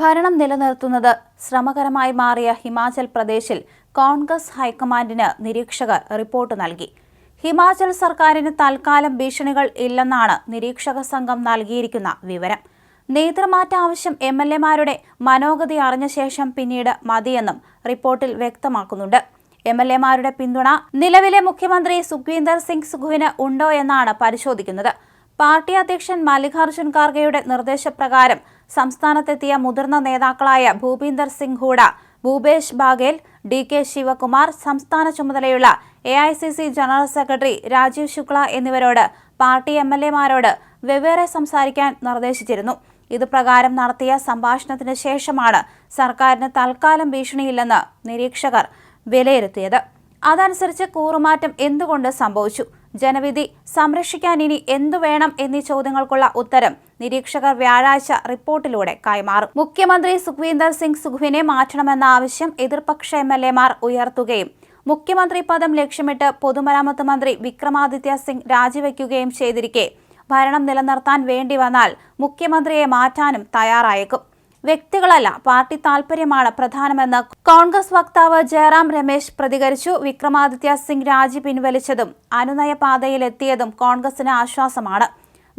ഭരണം നിലനിർത്തുന്നത് ശ്രമകരമായി മാറിയ ഹിമാചൽ പ്രദേശിൽ കോൺഗ്രസ് ഹൈക്കമാൻഡിന് നിരീക്ഷകർ റിപ്പോർട്ട് നൽകി. ഹിമാചൽ സർക്കാരിന് തൽക്കാലം ഭീഷണികൾ ഇല്ലെന്നാണ് നിരീക്ഷക സംഘം നൽകിയിരിക്കുന്ന വിവരം. നേതൃമാറ്റ ആവശ്യം എം എൽ എമാരുടെ മനോഗതി അറിഞ്ഞ ശേഷം പിന്നീട് മതിയെന്നും റിപ്പോർട്ടിൽ വ്യക്തമാക്കുന്നുണ്ട്. എം എൽ എമാരുടെ പിന്തുണ നിലവിലെ മുഖ്യമന്ത്രി സുഖ്വീന്ദർ സിംഗ് സുഖുവിന് ഉണ്ടോ എന്നാണ് പരിശോധിക്കുന്നത്. പാർട്ടി അധ്യക്ഷൻ മല്ലികാർജുൻ ഖാർഗെയുടെ നിർദ്ദേശപ്രകാരം സംസ്ഥാനത്തെത്തിയ മുതിർന്ന നേതാക്കളായ ഭൂപീന്ദർ സിംഗ് ഹൂഡ ഭൂപേഷ് ബാഗേൽ ഡി കെ ശിവകുമാർ സംസ്ഥാന ചുമതലയുള്ള A I C C general secretary Rajeev Shukla എന്നിവരോട് party M L എമാരോട് വെവ്വേറെ സംസാരിക്കാൻ നിർദ്ദേശിച്ചിരുന്നു. ഇതുപ്രകാരം നടത്തിയ സംഭാഷണത്തിന് ശേഷമാണ് സർക്കാരിന് തൽക്കാലം ഭീഷണിയില്ലെന്ന് നിരീക്ഷകർ വിലയിരുത്തിയത്. അതനുസരിച്ച് കൂറുമാറ്റം എന്തുകൊണ്ട് സംഭവിച്ചു? ജനവിധി സംരക്ഷിക്കാൻ ഇനി എന്തു വേണം എന്നീ ചോദ്യങ്ങൾക്കുള്ള ഉത്തരം നിരീക്ഷകർ വ്യാഴാഴ്ച റിപ്പോർട്ടിലൂടെ കൈമാറും. മുഖ്യമന്ത്രി സുഖ്വീന്ദർ സിംഗ് സുഖുവിനെ മാറ്റണമെന്ന ആവശ്യം എതിർപക്ഷ എം എൽ ഉയർത്തുകയും മുഖ്യമന്ത്രി പദം ലക്ഷ്യമിട്ട് പൊതുമരാമത്ത് മന്ത്രി വിക്രമാദിത്യ സിംഗ് രാജിവെക്കുകയും ചെയ്തിരിക്കെ. ഭരണം നിലനിർത്താൻ വേണ്ടി വന്നാൽ മുഖ്യമന്ത്രിയെ മാറ്റാനും തയ്യാറായേക്കും. വ്യക്തികളല്ല. പാർട്ടി താൽപര്യമാണ് പ്രധാനമെന്ന് കോൺഗ്രസ് വക്താവ് ജയറാം രമേശ് പ്രതികരിച്ചു. വിക്രമാദിത്യ സിംഗ് രാജി പിൻവലിച്ചതും അനുനയ പാതയിലെത്തിയതും കോൺഗ്രസിന് ആശ്വാസമാണ്.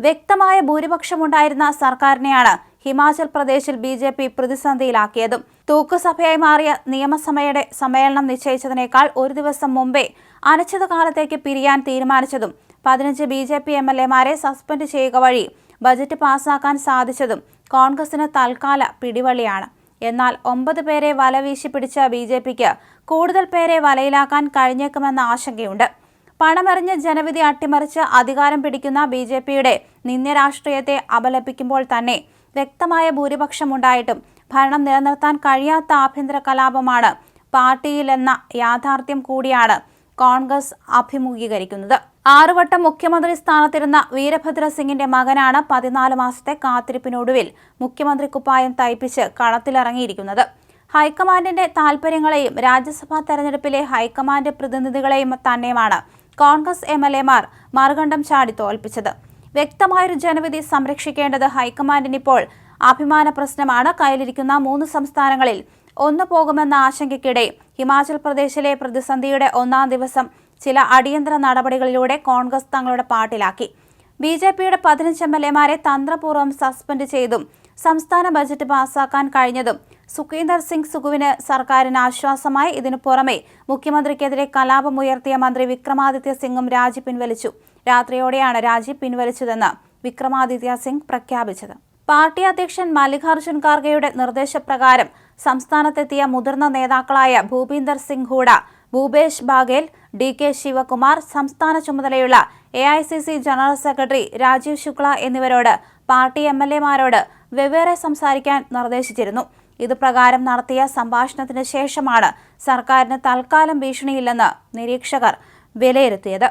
വ്യക്തമായ ഭൂരിപക്ഷമുണ്ടായിരുന്ന സർക്കാരിനെയാണ് ഹിമാചൽ പ്രദേശിൽ ബി ജെ പി പ്രതിസന്ധിയിലാക്കിയതും. തൂക്കുസഭയായി മാറിയ നിയമസഭയുടെ സമ്മേളനം നിശ്ചയിച്ചതിനേക്കാൾ ഒരു ദിവസം മുമ്പേ അനിശ്ചിതകാലത്തേക്ക് പിരിയാൻ തീരുമാനിച്ചതും പതിനഞ്ച് B J P M L എമാരെ സസ്പെൻഡ് ചെയ്യുക വഴി ബജറ്റ് പാസാക്കാൻ സാധിച്ചതും കോൺഗ്രസിന് തൽക്കാല പിടിവള്ളിയാണ്. എന്നാൽ ഒമ്പത് പേരെ വലവീശി പിടിച്ച ബി ജെ പിക്ക് കൂടുതൽ പേരെ വലയിലാക്കാൻ കഴിഞ്ഞേക്കുമെന്ന ആശങ്കയുണ്ട്. പണമെറിഞ്ഞ് ജനവിധി അട്ടിമറിച്ച് അധികാരം പിടിക്കുന്ന ബി ജെ പിയുടെ നിന്ദ്യ രാഷ്ട്രീയത്തെ അപലപിക്കുമ്പോൾ തന്നെ വ്യക്തമായ ഭൂരിപക്ഷമുണ്ടായിട്ടും ഭരണം നിലനിർത്താൻ കഴിയാത്ത ആഭ്യന്തര കലാപമാണ് പാർട്ടിയിലെന്ന യാഥാർത്ഥ്യം കൂടിയാണ് കോൺഗ്രസ് അഭിമുഖീകരിക്കുന്നത്. ആറുവട്ടം മുഖ്യമന്ത്രി സ്ഥാനത്തിരുന്ന വീരഭദ്ര സിംഗിന്റെ മകനാണ് പതിനാല് മാസത്തെ കാത്തിരിപ്പിനൊടുവിൽ മുഖ്യമന്ത്രി കുപ്പായം തയ്പ്പിച്ച് കളത്തിലിറങ്ങിയിരിക്കുന്നത്. ഹൈക്കമാൻഡിന്റെ താൽപര്യങ്ങളെയും രാജ്യസഭാ തെരഞ്ഞെടുപ്പിലെ ഹൈക്കമാൻഡ് പ്രതിനിധികളെയും തന്നെയുമാണ് കോൺഗ്രസ് എം എൽ എമാർ മറുകണ്ഠം ചാടി തോൽപ്പിച്ചത്. വ്യക്തമായൊരു ജനവിധി സംരക്ഷിക്കേണ്ടത് ഹൈക്കമാൻഡിനിപ്പോൾ അഭിമാന പ്രശ്നമാണ്. കയ്യിലിരിക്കുന്ന മൂന്ന് സംസ്ഥാനങ്ങളിൽ ഒന്നു പോകുമെന്ന ആശങ്കയ്ക്കിടെ ഹിമാചൽ പ്രദേശിലെ പ്രതിസന്ധിയുടെ ഒന്നാം ദിവസം ചില അടിയന്തര നടപടികളിലൂടെ കോൺഗ്രസ് തങ്ങളുടെ പാട്ടിലാക്കി ബി ജെ പിയുടെ പതിനഞ്ച് എം എൽ എമാരെ തന്ത്രപൂർവം സസ്പെൻഡ് ചെയ്തും സംസ്ഥാന ബജറ്റ് പാസാക്കാൻ കഴിഞ്ഞതും സുഖീന്ദർ സിംഗ് സുഖുവിന് സർക്കാരിന് ആശ്വാസമായി. ഇതിനു പുറമെ മുഖ്യമന്ത്രിക്കെതിരെ കലാപമുയർത്തിയ മന്ത്രി വിക്രമാദിത്യ സിംഗും രാജി പിൻവലിച്ചു. രാത്രിയോടെയാണ് രാജി പിൻവലിച്ചതെന്ന് വിക്രമാദിത്യ സിംഗ് പ്രഖ്യാപിച്ചത്. പാർട്ടി അധ്യക്ഷൻ മല്ലികാർജുൻ ഖാർഗെയുടെ നിർദ്ദേശപ്രകാരം സംസ്ഥാനത്തെത്തിയ മുതിർന്ന നേതാക്കളായ ഭൂപീന്ദർ സിംഗ് ഹൂഡ ഭൂപേഷ് ബാഗേൽ ഡി കെ ശിവകുമാർ സംസ്ഥാന ചുമതലയുള്ള A I C C general secretary Rajeev Shukla എന്നിവരോട് party M L എമാരോട് വെവ്വേറെ സംസാരിക്കാൻ നിർദ്ദേശിച്ചിരുന്നു. ഇത് പ്രകാരം നടത്തിയ സംഭാഷണത്തിന് ശേഷമാണ് സർക്കാരിന് തൽക്കാലം ഭീഷണിയില്ലെന്ന് നിരീക്ഷകർ വിലയിരുത്തിയത്.